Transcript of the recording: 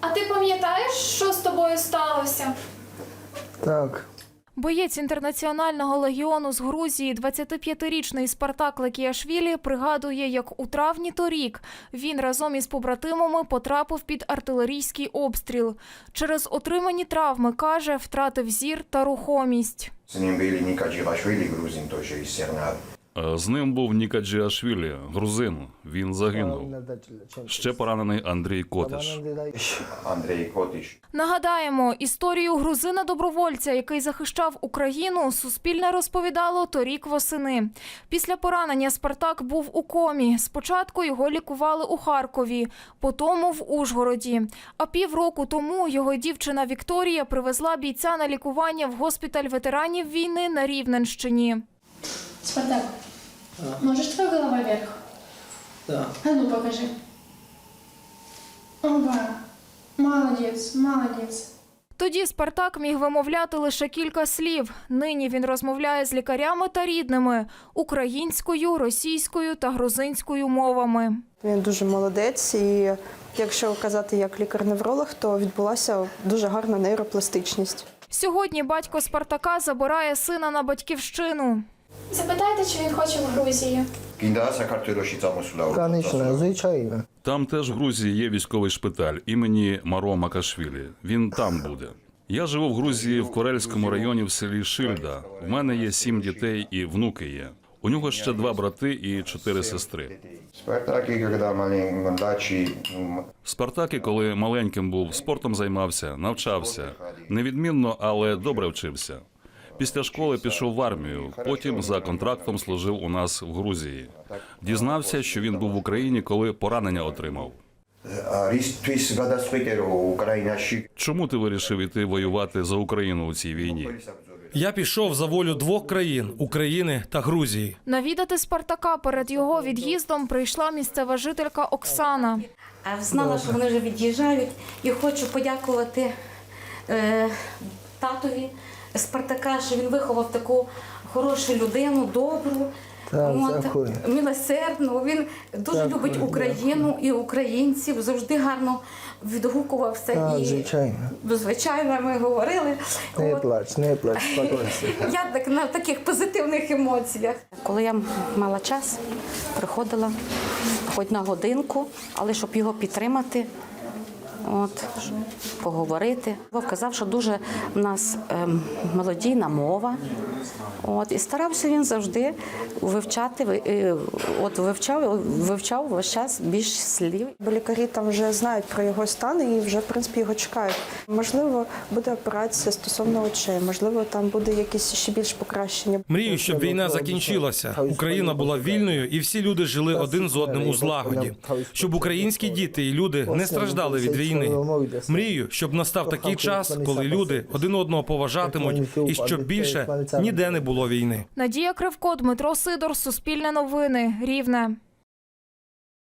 А ти пам'ятаєш, що з тобою сталося? Так, Боєць інтернаціонального легіону з Грузії, 25-річний Спартак Лекіашвілі, пригадує, як у травні торік він разом із побратимами потрапив під артилерійський обстріл. Через отримані травми каже, втратив зір та рухомість. С ним были Ника Джирашвили, грузин тоже из Сернада. Е, З ним був Ніка Джіашвілі, грузин. Він загинув. Ще поранений Андрій Котиш. Андрей Котиш. Нагадаємо, історію грузина добровольця, який захищав Україну, Суспільне розповідало торік восени. Після поранення Спартак був у комі. Спочатку його лікували у Харкові, потім в Ужгороді. А півроку тому його дівчина Вікторія привезла бійця на лікування в госпіталь ветеранів війни на Рівненщині. Спартак, можеш твоя голова вверх? Да. А ну покажи. Оба. Молодець, молодець. Тоді Спартак міг вимовляти лише кілька слів. Нині він розмовляє з лікарями та рідними українською, російською та грузинською мовами. Він дуже молодець, і якщо казати як лікар-невролог, то відбулася дуже гарна нейропластичність. Сьогодні батько Спартака забирає сина на батьківщину. Запитайте, чи він хоче в. Конечно, звичайно. Там теж в Грузії є військовий шпиталь імені Маро Макашвілі. Він там буде. Я живу в Грузії в Корельському районі в селі Шильда. В мене є сім дітей і внуки є. У нього ще два брати і чотири сестри. Спартаки, младший, ну, Спартаки, коли маленьким був, спортом займався, навчався. Невідмінно, але добре вчився. Після школи пішов в армію. Потім за контрактом служив у нас в Грузії. Дізнався, що він був в Україні, коли поранення отримав. Чому ти вирішив іти воювати за Україну у цій війні? Я пішов за волю двох країн України та Грузії. Навідати Спартака перед його від'їздом прийшла місцева жителька Оксана. А знала, що вони вже від'їжджають, і хочу подякувати е, татові Спартака, що він виховав таку хорошу людину, добру, Так, дякую. милосердну. Він дуже Дякую, любить Україну і українців, завжди гарно відгукувався. Так, і, звичайно. звичайно, ми говорили. Не От. плач, не плач, спокойся. Я так на таких позитивних емоціях. Коли я мала час, приходила хоч на годинку, але щоб його підтримати, от, поговорити. Вов казав, що дуже в нас ем, мелодійна мова. От, і старався він завжди вивчати, ви- е, от вивчав, вивчав весь час більш слів. Бо лікарі там вже знають про його стан і вже в принципі його чекають. Можливо, буде операція стосовно очей, можливо, там буде якісь ще більш покращення. Мрію, щоб війна закінчилася, Україна була вільною і всі люди жили один з одним у злагоді. Щоб українські діти і люди не страждали від війни. Мрію, щоб настав такий час, коли люди один одного поважатимуть, і щоб більше ніде не було війни. Надія Кривко, Дмитро Сидор, Суспільне новини, Рівне.